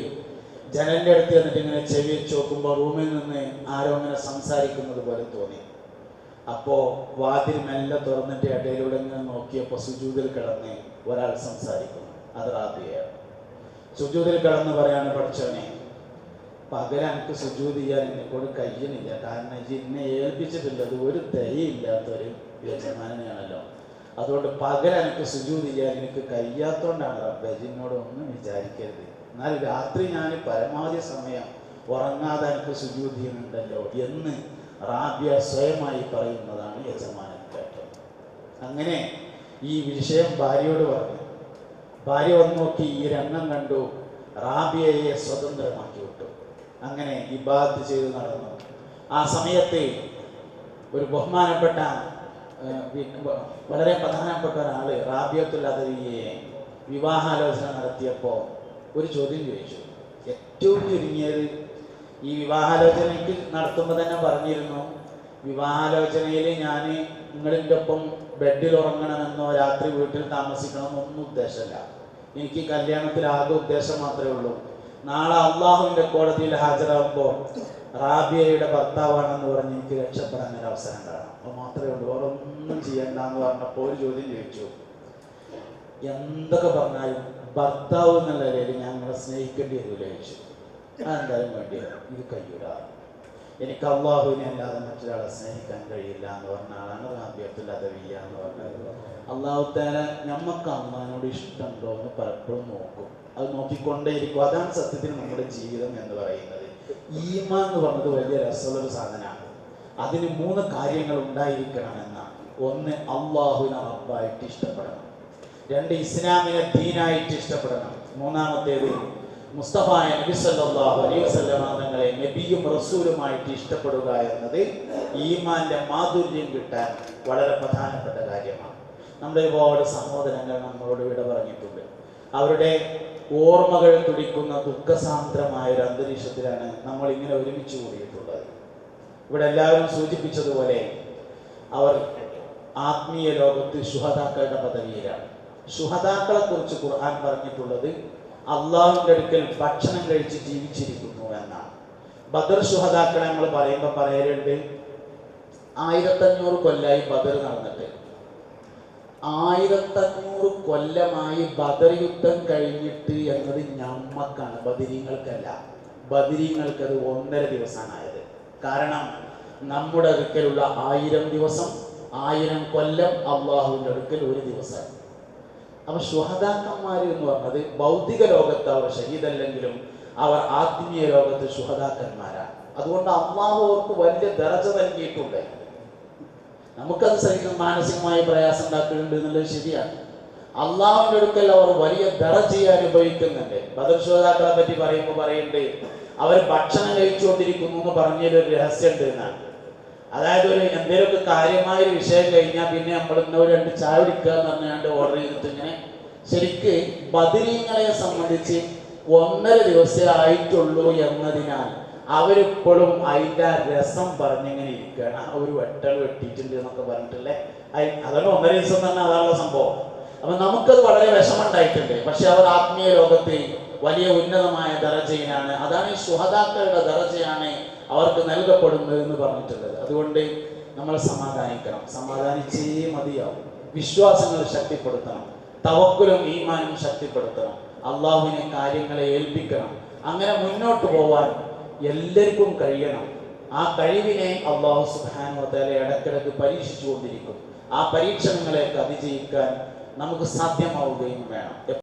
Speaker 1: ജനലിന്റെ അടുത്ത് ചെന്നിട്ട് ഇങ്ങനെ ചെവി വെച്ച് നോക്കുമ്പോൾ റൂമിൽ നിന്ന് ആരോ ഇങ്ങനെ സംസാരിക്കുന്നത് പോലെ തോന്നി. അപ്പോ വാതിൽ മെല്ലെ തുറന്നിട്ട് ഇടയിലൂടെ ഇങ്ങനെ നോക്കിയപ്പോൾ സുജൂതിൽ കിടന്ന് ഒരാൾ സംസാരിക്കുന്നു. അത് റാബിയാണ്. സുജൂതിൽ കിടന്ന് പറയാണ് പഠിച്ചവനെ പകരം എനിക്ക് സുജൂത് ചെയ്യാൻ എന്നെ കൊണ്ട് കഴിയുന്നില്ല. കാരണം എന്നെ ഏൽപ്പിച്ചിട്ടുള്ളത് ഒരു ദയയില്ലാത്തൊരു യജമാനാണല്ലോ അതുകൊണ്ട് പകരം എനിക്ക് സുജൂത് ചെയ്യാൻ എനിക്ക് കഴിയാത്തോണ്ടാണ് റബ്ബജിനോട് ഒന്നും വിചാരിക്കരുത്. എന്നാൽ രാത്രി ഞാൻ പരമാവധി സമയം ഉറങ്ങാതെ എനിക്ക് സുജൂത് ചെയ്യുന്നുണ്ടല്ലോ എന്ന് റാബിയ സ്വയമായി പറയുന്നതാണ് യജമാനൻ കേട്ടത്. അങ്ങനെ ഈ വിഷയം ഭാര്യയോട് പറഞ്ഞു. ഭാര്യ വന്നു നോക്കി ഈ രംഗം കണ്ടു. റാബിയയെ സ്വതന്ത്രമാക്കി വിട്ടു. അങ്ങനെ ഇബാദ് ചെയ്ത് നടന്നു. ആ സമയത്ത് ഒരു ബഹുമാനപ്പെട്ട വളരെ പ്രധാനപ്പെട്ട ഒരാൾ റാബിയത്തുൽ അദവിയെ വിവാഹാലോചന നടത്തിയപ്പോൾ ഒരു ചോദ്യം ചോദിച്ചു. ഏറ്റവും ചുരുങ്ങിയത് ഈ വിവാഹാലോചനയ്ക്ക് നടത്തുമ്പോൾ തന്നെ പറഞ്ഞിരുന്നു. വിവാഹാലോചനയിൽ ഞാൻ നിങ്ങളിന്റെ ഒപ്പം ബെഡിൽ ഉറങ്ങണമെന്നോ രാത്രി വീട്ടിൽ താമസിക്കണമെന്നോ ഒന്നും ഉദ്ദേശമല്ല. എനിക്ക് കല്യാണത്തിൽ ആകെ ഉദ്ദേശം മാത്രമേ ഉള്ളൂ. നാളെ അള്ളാഹുവിന്റെ കോടതിയിൽ ഹാജരാകുമ്പോൾ റാബിയയുടെ ഭർത്താവാണെന്ന് പറഞ്ഞ് എനിക്ക് രക്ഷപ്പെടാൻ ഒരു അവസരം ഉണ്ടാകണം അത് മാത്രമേ ഉള്ളൂ. ഓരോന്നും ചെയ്യണ്ട എന്ന് പറഞ്ഞപ്പോൾ ഒരു ചോദ്യം ചോദിച്ചു. എന്തൊക്കെ പറഞ്ഞാലും ഭർത്താവ് എന്നുള്ള നിലയിൽ ഞാൻ നിങ്ങളെ സ്നേഹിക്കേണ്ടി വരില്ല ചോദിച്ചു. അതെന്തായാലും വേണ്ടിയ ഇത് കഴിയൂല എനിക്ക് അള്ളാഹുവിനെ അല്ലാതെ മറ്റൊരാളെ സ്നേഹിക്കാൻ കഴിയില്ല എന്ന് പറഞ്ഞ ആളാണ് റാബിയത്തുൽ അദവിയ എന്ന് പറഞ്ഞത്. അള്ളാഹു താല നമുക്ക് അള്ളഹാനോട് ഇഷ്ടമുണ്ടോ എന്ന് പലപ്പോഴും നോക്കും. അത് നോക്കിക്കൊണ്ടേയിരിക്കും. അതാണ് സത്യത്തിൽ നമ്മുടെ ജീവിതം എന്ന് പറയുന്നത്. ഈമാ എന്ന് പറഞ്ഞത് വലിയ രസമുള്ളൊരു സാധനമാണ്. അതിന് മൂന്ന് കാര്യങ്ങൾ ഉണ്ടായിരിക്കണം എന്നാണ്. ഒന്ന് അള്ളാഹുവിനെ റബ്ബായിട്ട് ഇഷ്ടപ്പെടണം. രണ്ട് ഇസ്ലാമിനെ ദീനായിട്ട് ഇഷ്ടപ്പെടണം. മൂന്നാമത്തേത് മുസ്തഫായ നബി സല്ലല്ലാഹു അലൈഹി വസല്ലമ തങ്ങളെ നബിയും റസൂലുമായിട്ട് ഇഷ്ടപ്പെടുക എന്നത് ഈമാന്റെ മാധുര്യം കിട്ടാൻ വളരെ പ്രധാനപ്പെട്ട കാര്യമാണ്. നമ്മുടെ ഒരുപാട് സഹോദരങ്ങൾ നമ്മളോട് വിട പറഞ്ഞിട്ടുണ്ട്. അവരുടെ ഓർമ്മകൾ തുടിക്കുന്ന ദുഃഖസാന്ദ്രമായ ഒരു അന്തരീക്ഷത്തിലാണ് നമ്മൾ ഇങ്ങനെ ഒരുമിച്ച് കൂടിയിട്ടുള്ളത്. ഇവിടെ എല്ലാവരും സൂചിപ്പിച്ചതുപോലെ അവർ ആത്മീയ ലോകത്ത് ശുഹതാക്കളുടെ പദവിയിലാണ്. ശുഹതാക്കളെ കുറിച്ച് ഖുർആൻ പറഞ്ഞിട്ടുള്ളത് അള്ളാഹുവിന്റെ അടുക്കൽ ഭക്ഷണം കഴിച്ച് ജീവിച്ചിരിക്കുന്നു എന്നാണ്. ബദർ സുഹദാക്കളെ നമ്മൾ പറയുമ്പോൾ പറയലുണ്ട് ആയിരത്തഞ്ഞൂറ് കൊല്ലായി ബദർ നടന്നിട്ട്. ആയിരത്തഞ്ഞൂറ് കൊല്ലമായി ബദർ യുദ്ധം കഴിഞ്ഞിട്ട് എന്നത് ഞമ്മക്കാണ് ബദിരീങ്ങൾക്കല്ല. ബദിരീങ്ങൾക്ക് അത് ഒന്നര ദിവസമാണായത് കാരണം നമ്മുടെ അടുക്കലുള്ള ആയിരം ദിവസം ആയിരം കൊല്ലം അള്ളാഹുവിന്റെ അടുക്കൽ ഒരു ദിവസം. അപ്പൊ ശുഹദാക്കന്മാർ എന്ന് പറഞ്ഞത് ഭൗതിക ലോകത്ത് അവർ ഷഹീദല്ലെങ്കിലും അവർ ആത്മീയ ലോകത്ത് ശുഹദാക്കന്മാരാണ് അതുകൊണ്ട് അള്ളാഹു അവർക്ക് വലിയ ദർജ നൽകിയിട്ടുണ്ട്. നമുക്കത് ശരീരം മാനസികമായ പ്രയാസം ഉണ്ടാക്കുന്നുണ്ട് എന്നുള്ളത് ശരിയാണ് അള്ളാഹുവിന്റെ അടുക്കൽ അവർ വലിയ ദറജയെ അനുഭവിക്കുന്നുണ്ട്. ബദർ ശ്രോതാക്കളെ പറ്റി പറയുമ്പോൾ പറയുന്നുണ്ട് അവർ ഭക്ഷണം കഴിച്ചുകൊണ്ടിരിക്കുന്നു എന്ന് പറഞ്ഞൊരു രഹസ്യമുണ്ട് എന്നാണ്. അതായത് ഒരു എന്തെങ്കിലുമൊക്കെ കാര്യമായ ഒരു വിഷയം കഴിഞ്ഞാൽ പിന്നെ നമ്മൾ ഒരു രണ്ട് ചായ കുടിക്കുക എന്ന് പറഞ്ഞാണ്ട് ഓർഡർ ചെയ്തിട്ട് ഇങ്ങനെ ശരിക്ക് ബദിരീങ്ങളെ സംബന്ധിച്ച് ഒന്നര ദിവസമേ ആയിട്ടുള്ളൂ എന്നതിനാൽ അവരിപ്പോഴും അതിന്റെ രസം പറഞ്ഞിങ്ങനെ ഇരിക്കുകയാണ്. ഒരു വെട്ടൽ വെട്ടിയിട്ടുണ്ട് എന്നൊക്കെ പറഞ്ഞിട്ടില്ലേ? അതാണ് ഒന്നര ദിവസം തന്നെ അതാണുള്ള സംഭവം. അപ്പൊ നമുക്കത് വളരെ വിഷമമുണ്ടായിട്ടുണ്ട്. പക്ഷെ അവർ ആത്മീയ ലോകത്തെ വലിയ ഉന്നതമായ ദറജയിലാണ് അതാണ് ഈ സുഹതാക്കളുടെ ദറജയാണ് അവർക്ക് നൽകപ്പെടുന്നത് എന്ന് പറഞ്ഞിട്ടുള്ളത്. അതുകൊണ്ട് നമ്മൾ സമാധാനിക്കണം. സമാധാനിച്ചേ മതിയാവും. വിശ്വാസങ്ങൾ ശക്തിപ്പെടുത്തണം. തവക്കുലും ഈമാനും ശക്തിപ്പെടുത്തണം. അള്ളാഹുവിനെ കാര്യങ്ങളെ ഏൽപ്പിക്കണം. അങ്ങനെ മുന്നോട്ട് പോവാൻ എല്ലാവർക്കും കഴിയണം. ആ കഴിവിനെ അള്ളാഹു സുബാനുവത്തലെ ഇടക്കിടക്ക് പരീക്ഷിച്ചുകൊണ്ടിരിക്കും. ആ പരീക്ഷണങ്ങളെയൊക്കെ അതിജയിക്കാൻ നമുക്ക് സാധ്യമാവുകയും വേണം.